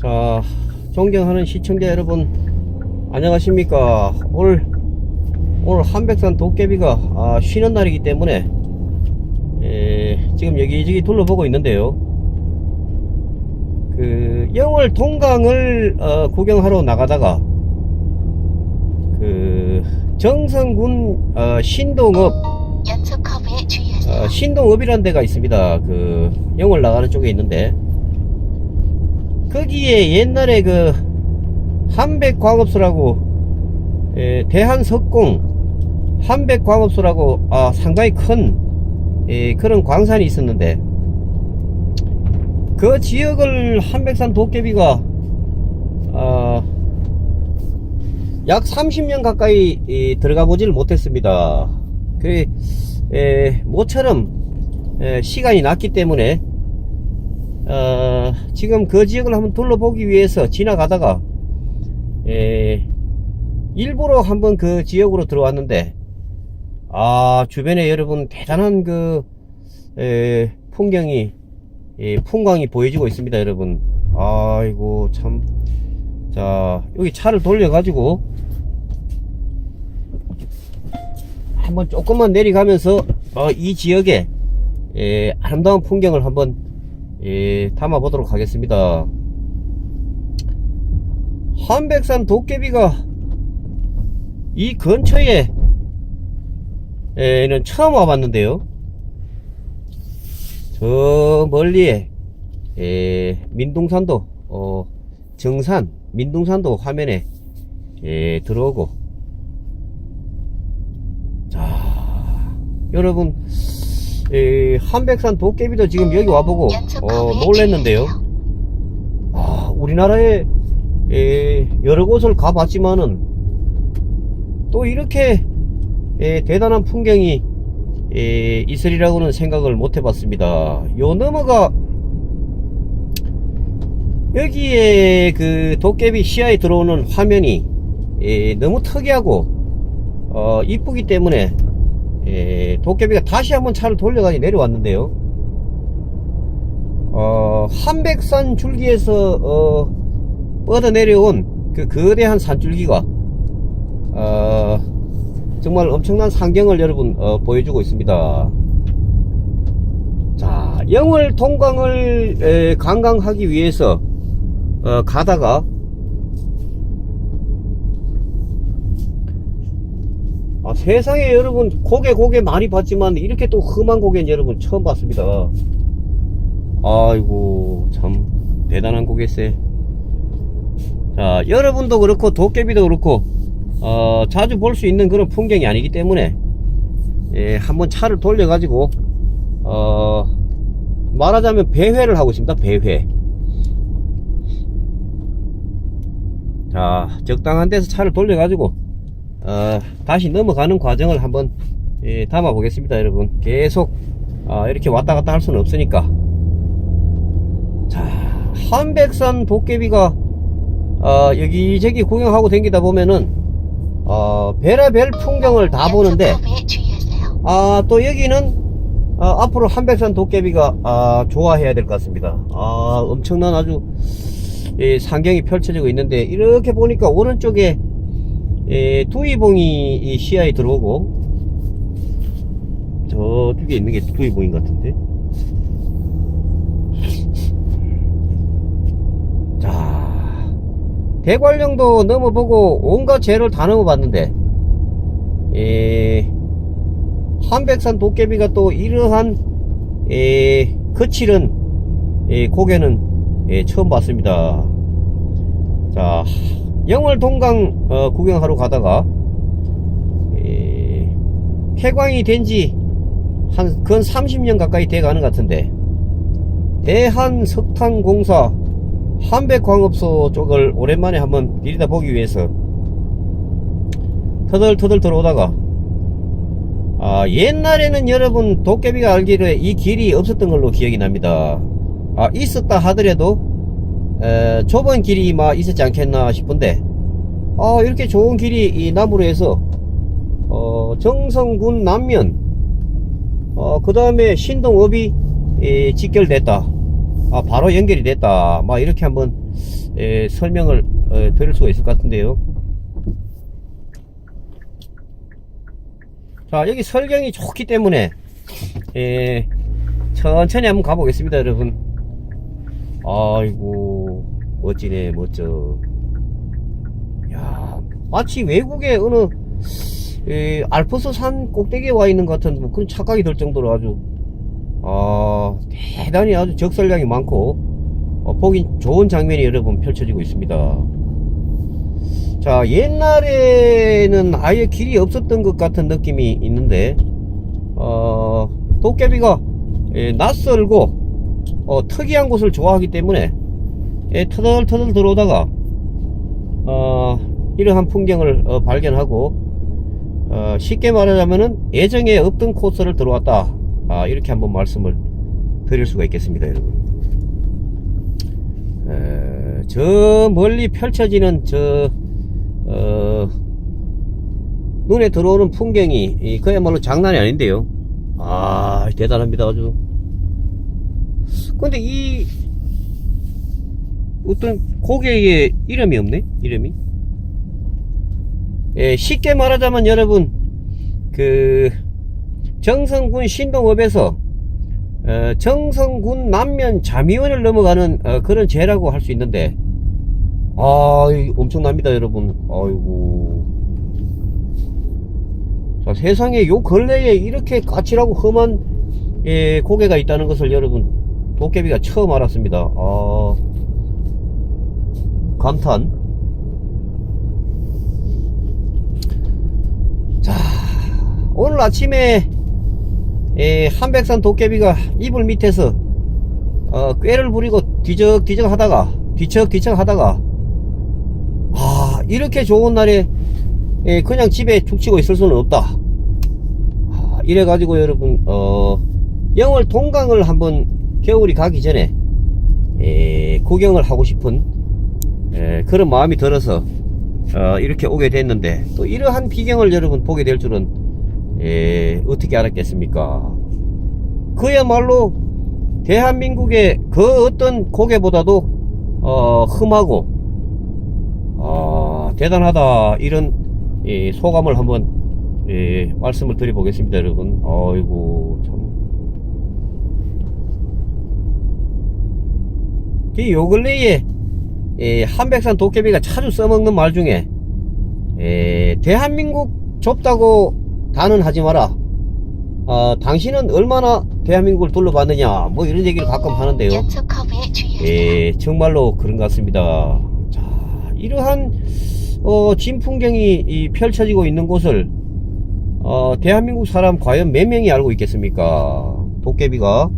자, 존경하는 시청자 여러분, 안녕하십니까. 오늘, 오늘 한백산 도깨비가 아, 쉬는 날이기 때문에, 에, 지금 여기저기 둘러보고 있는데요. 그, 영월 동강을 어, 구경하러 나가다가, 그, 정성군 어, 신동읍, 주의하세요. 어, 신동읍이라는 데가 있습니다. 그 영월 나가는 쪽에 있는데 거기에 옛날에 그 한백광업소라고 에, 대한석공 한백광업소라고 아, 상당히 큰 에, 그런 광산이 있었는데 그 지역을 한백산 도깨비가 아, 약 30년 가까이 이, 들어가 보지를 못했습니다. 그 에, 모처럼 에, 시간이 났기 때문에 어, 지금 그 지역을 한번 둘러보기 위해서 지나가다가 에, 일부러 한번 그 지역으로 들어왔는데 아 주변에 여러분 대단한 그 에, 풍경이 예, 풍광이 보여지고 있습니다 여러분. 아이고 참. 자 여기 차를 돌려 가지고 한번 조금만 내려가면서 어, 이 지역의 예, 아름다운 풍경을 한번 예, 담아 보도록 하겠습니다. 한백산 도깨비가 이 근처에 에는 처음 와봤는데요. 저 멀리에 예, 민둥산도 어, 정산 민둥산도 화면에 예, 들어오고 자, 여러분, 에, 한백산 도깨비도 지금 여기 와보고, 어, 놀랬는데요. 아, 우리나라에, 에, 여러 곳을 가봤지만은, 또 이렇게, 에, 대단한 풍경이, 에, 있으리라고는 생각을 못 해봤습니다. 요 너머가, 여기에 그 도깨비 시야에 들어오는 화면이, 에, 너무 특이하고, 어, 이쁘기 때문에 예, 도깨비가 다시 한번 차를 돌려가지고 내려왔는데요. 어, 한백산 줄기에서 어, 뻗어 내려온 그 거대한 산줄기가 어, 정말 엄청난 상경을 여러분 어, 보여주고 있습니다. 자, 영월 동강을 에, 관광하기 위해서 어, 가다가 아, 세상에 여러분 고개 고개 많이 봤지만 이렇게 또 험한 고개는 여러분 처음 봤습니다. 아이고 참 대단한 고개세. 자 여러분도 그렇고 도깨비도 그렇고 어, 자주 볼 수 있는 그런 풍경이 아니기 때문에 예, 한번 차를 돌려 가지고 어, 말하자면 배회를 하고 있습니다. 배회. 자 적당한 데서 차를 돌려 가지고 어, 다시 넘어가는 과정을 한번 예, 담아 보겠습니다 여러분 계속 아, 이렇게 왔다 갔다 할 수는 없으니까 자 한백산 도깨비가 어, 여기저기 구경하고 다니다 보면은 어, 별의별 풍경을 다 보는데. 아, 또 여기는 어, 앞으로 한백산 도깨비가 아, 좋아해야 될 것 같습니다. 아, 엄청난 아주 예, 상경이 펼쳐지고 있는데 이렇게 보니까 오른쪽에 예, 두이봉이 이 시야에 들어오고 저쪽에 있는 게 두이봉인 것 같은데 자 대관령도 넘어보고 온갖 죄를 다 넘어봤는데 예, 한백산 도깨비가 또 이러한 예, 거칠은 예, 고개는 예, 처음 봤습니다. 자, 영월 동강 어, 구경하러 가다가 예, 폐광이 된 지 한 근 30년 가까이 돼 가는 것 같은데 대한 석탄공사 한백광업소 쪽을 오랜만에 한번 들이다 보기 위해서 터덜터덜 들어오다가 아, 옛날에는 여러분 도깨비가 알기로 이 길이 없었던 걸로 기억이 납니다. 아, 있었다 하더라도 에, 좁은 길이 막 있었지 않겠나 싶은데 아, 이렇게 좋은 길이 이 나무로 해서 어, 정성군 남면 어, 그 다음에 신동읍이 이, 직결됐다. 아, 바로 연결이 됐다. 막 이렇게 한번 에, 설명을 어, 드릴 수가 있을 것 같은데요. 자, 여기 설경이 좋기 때문에 에, 천천히 한번 가보겠습니다, 여러분. 아이고, 멋지네, 멋져. 야, 마치 외국의 어느 에, 알프스 산 꼭대기에 와 있는 것 같은 뭐 그런 착각이 들 정도로 아주 아, 대단히 아주 적설량이 많고 어, 보기 좋은 장면이 여러분 펼쳐지고 있습니다. 자, 옛날에는 아예 길이 없었던 것 같은 느낌이 있는데 어, 도깨비가 예, 낯설고 어, 특이한 곳을 좋아하기 때문에 예, 터덜터덜 들어오다가 어, 이러한 풍경을 어, 발견하고 어, 쉽게 말하자면은 예정에 없던 코스를 들어왔다. 아, 이렇게 한번 말씀을 드릴 수가 있겠습니다 여러분. 에, 저 멀리 펼쳐지는 저 어, 눈에 들어오는 풍경이 이, 그야말로 장난이 아닌데요. 아 대단합니다 아주. 근데 이 어떤 고개에 이름이 없네? 이름이? 예, 쉽게 말하자면 여러분 그 정성군 신동읍에서 어, 정성군 남면 잠이원을 넘어가는 어, 그런 제라고 할 수 있는데 아이 엄청납니다 여러분. 아이고. 자, 세상에 요 근래에 이렇게 까칠하고 험한 예, 고개가 있다는 것을 여러분 도깨비가 처음 알았습니다. 아 감탄. 자, 오늘 아침에 에, 한백산 도깨비가 이불 밑에서 어, 꾀를 부리고 뒤적뒤적 하다가 뒤척뒤척 하다가 아 이렇게 좋은 날에 에, 그냥 집에 죽치고 있을 수는 없다. 아, 이래 가지고 여러분 어, 영월 동강을 한번 겨울이 가기 전에 에, 구경을 하고 싶은 에, 그런 마음이 들어서 어, 이렇게 오게 됐는데 또 이러한 비경을 여러분 보게 될 줄은 에, 어떻게 알았겠습니까? 그야말로 대한민국의 그 어떤 고개보다도 어, 흠하고 어, 대단하다 이런 예, 소감을 한번 예, 말씀을 드려보겠습니다 여러분 어이구 참. 이 요 근래에 예, 한백산 도깨비가 자주 써먹는 말 중에 예, 대한민국 좁다고 단언하지 마라. 어, 당신은 얼마나 대한민국을 둘러봤느냐 뭐 이런 얘기를 가끔 하는데요. 예, 정말로 그런 것 같습니다. 자 이러한 어, 진풍경이 이 펼쳐지고 있는 곳을 어, 대한민국 사람 과연 몇 명이 알고 있겠습니까? 도깨비가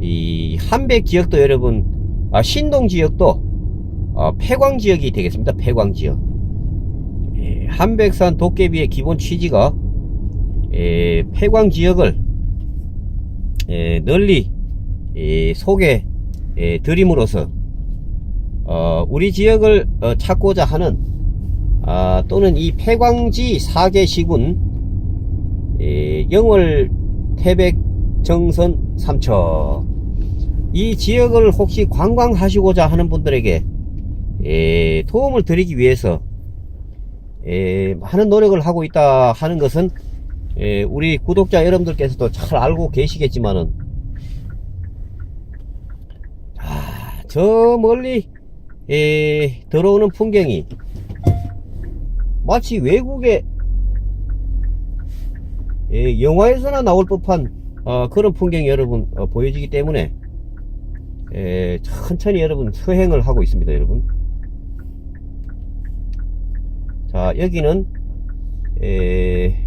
이 한백 지역도 여러분 아, 신동 지역도 어, 폐광 지역이 되겠습니다. 폐광 지역. 예, 한백산 도깨비의 기본 취지가 예, 폐광 지역을 예, 널리 예, 소개 예, 드림으로써 어, 우리 지역을 어, 찾고자 하는 아, 또는 이 폐광지 4개 시군 예, 영월 태백 정선 삼척 이 지역을 혹시 관광하시고자 하는 분들에게 예, 도움을 드리기 위해서 예, 많은 노력을 하고 있다 하는 것은 예, 우리 구독자 여러분들께서도 잘 알고 계시겠지만은 아, 저 멀리 예, 들어오는 풍경이 마치 외국의 예, 영화에서나 나올 법한 어, 그런 풍경이 여러분 어, 보여지기 때문에 예, 천천히 여러분 서행을 하고 있습니다 여러분 자 여기는 에,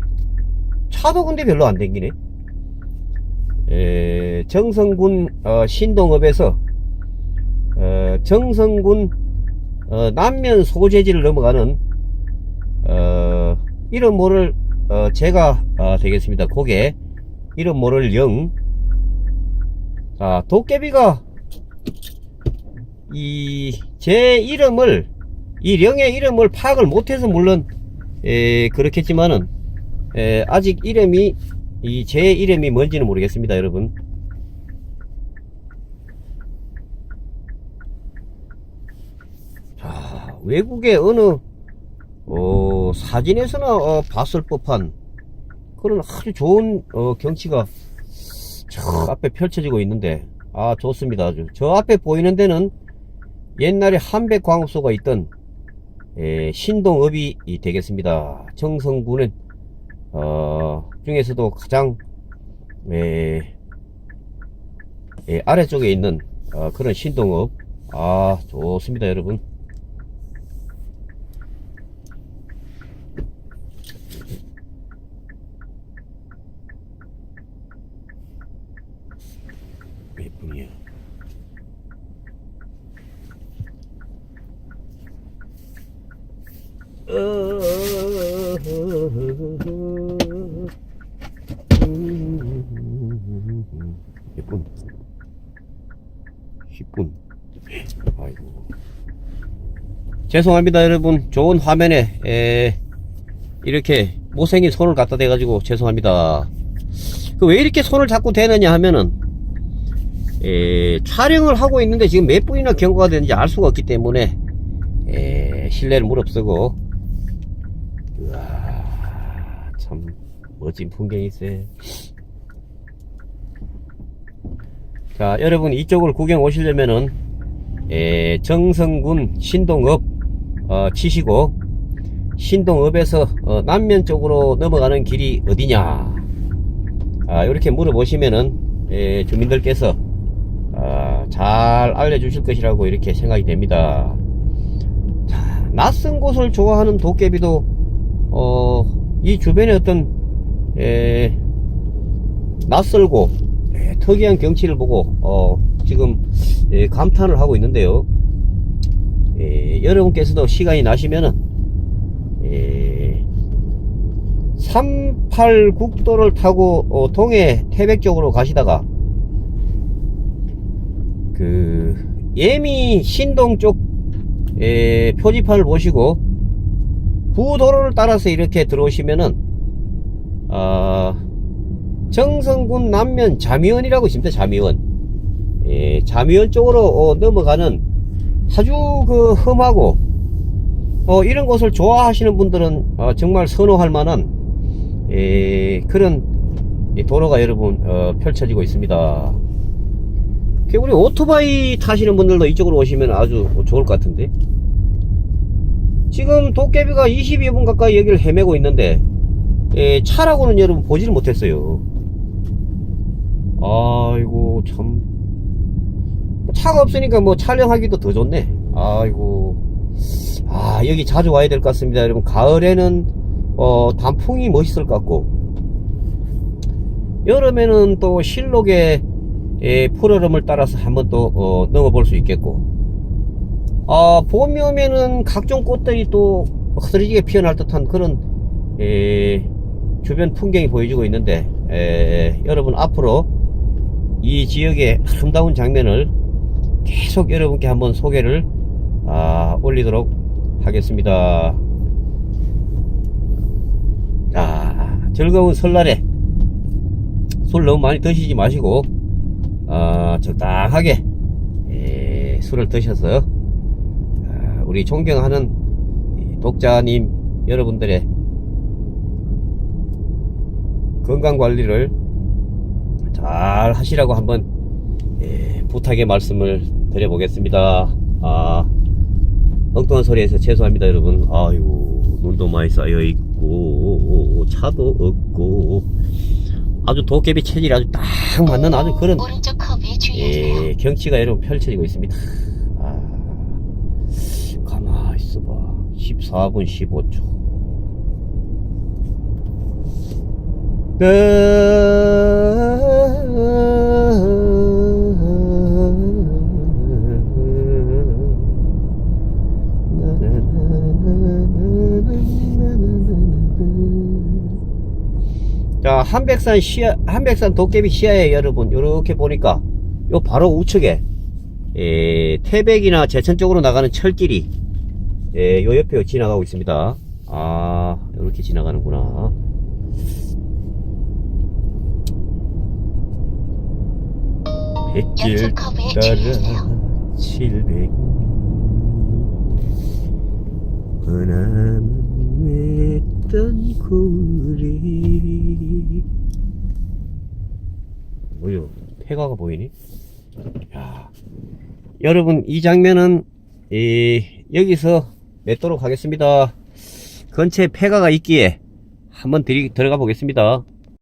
차도 근데 별로 안 댕기네. 에, 정성군 어, 신동읍에서 어, 정성군 어, 남면 소재지를 넘어가는 어, 이름 모를 어, 제가 어, 되겠습니다. 고개. 이름 모를 영. 자, 도깨비가 이 제 이름을 이 령의 이름을 파악을 못해서 물론 에, 그렇겠지만은 에, 아직 이름이 이 제 이름이 뭔지는 모르겠습니다 여러분. 외국의 어느 어, 사진에서나 어, 봤을 법한 그런 아주 좋은 어, 경치가 저 앞에 펼쳐지고 있는데 아 좋습니다 아주. 저 앞에 보이는 데는 옛날에 한백 광업소가 있던 에, 신동읍이 이 되겠습니다. 정성군은 어, 중에서도 가장 에, 에, 아래쪽에 있는 어, 그런 신동읍. 아 좋습니다 여러분 몇 분이야 몇 분? 10분. 아이고. 죄송합니다, 여러분. 좋은 화면에, 에, 이렇게 못생긴 손을 갖다 대 가지고 죄송합니다. 그 왜 이렇게 손을 자꾸 대느냐 하면은, 에, 촬영을 하고 있는데 지금 몇 분이나 경고가 되는지 알 수가 없기 때문에, 에, 신뢰를 무릅쓰고, 우와, 참, 멋진 풍경이 있어요. 자, 여러분 이쪽을 구경 오시려면은 에, 정성군 신동읍 어, 치시고 신동읍에서 어, 남면 쪽으로 넘어가는 길이 어디냐? 아, 이렇게 물어보시면은 에, 주민들께서 아, 잘 알려주실 것이라고 이렇게 생각이 됩니다. 자, 낯선 곳을 좋아하는 도깨비도 어, 이 주변에 어떤 에, 낯설고 예, 특이한 경치를 보고 어, 지금 예, 감탄을 하고 있는데요. 예, 여러분께서도 시간이 나시면은 예, 38국도를 타고 어, 동해 태백 쪽으로 가시다가 그 예미 신동 쪽 예, 표지판을 보시고 구도로를 따라서 이렇게 들어오시면은 아 정성군 남면 자미원이라고 있습니다. 자미원. 예, 자미원 쪽으로 어, 넘어가는 아주 그 험하고 어, 이런 곳을 좋아하시는 분들은 어, 정말 선호할 만한 예, 그런 이 도로가 여러분 어, 펼쳐지고 있습니다. 그 우리 오토바이 타시는 분들도 이쪽으로 오시면 아주 좋을 것 같은데 지금 도깨비가 22분 가까이 여기를 헤매고 있는데 예, 차라고는 여러분 보지를 못했어요. 아이고 참 차가 없으니까 뭐 촬영하기도 더 좋네. 아이고 아 여기 자주 와야 될 것 같습니다. 여러분 가을에는 어, 단풍이 멋있을 것 같고 여름에는 또 실록의 예, 푸르름을 따라서 한번 또 어, 넘어볼 수 있겠고 아 봄이 오면은 각종 꽃들이 또 흐드러지게 피어날 듯한 그런 예, 주변 풍경이 보여지고 있는데 에, 여러분 앞으로 이 지역의 아름다운 장면을 계속 여러분께 한번 소개를 아, 올리도록 하겠습니다. 자, 즐거운 설날에 술 너무 많이 드시지 마시고 아, 적당하게 에, 술을 드셔서 아, 우리 존경하는 이 독자님 여러분들의 건강 관리를 잘 하시라고 한번 예, 부탁의 말씀을 드려보겠습니다. 아, 엉뚱한 소리에서 죄송합니다, 여러분. 아이고, 눈도 많이 쌓여 있고, 차도 없고, 아주 도깨비 체질이 아주 딱 맞는 아주 그런. 예, 경치가 여러분 펼쳐지고 있습니다. 아, 가만 있어봐. 14분 15초. 자, 한백산 시야, 한백산 도깨비 시야에 여러분, 요렇게 보니까, 요 바로 우측에, 에, 태백이나 제천 쪽으로 나가는 철길이, 에, 요 옆에 지나가고 있습니다. 아, 요렇게 지나가는구나. 백길 따라 주의하세요. 700 머나먼 외딴 고리. 뭐요? 폐가가 보이니? 야 여러분 이 장면은 이, 여기서 맺도록 하겠습니다. 근처에 폐가가 있기에 한번 들이, 들어가 보겠습니다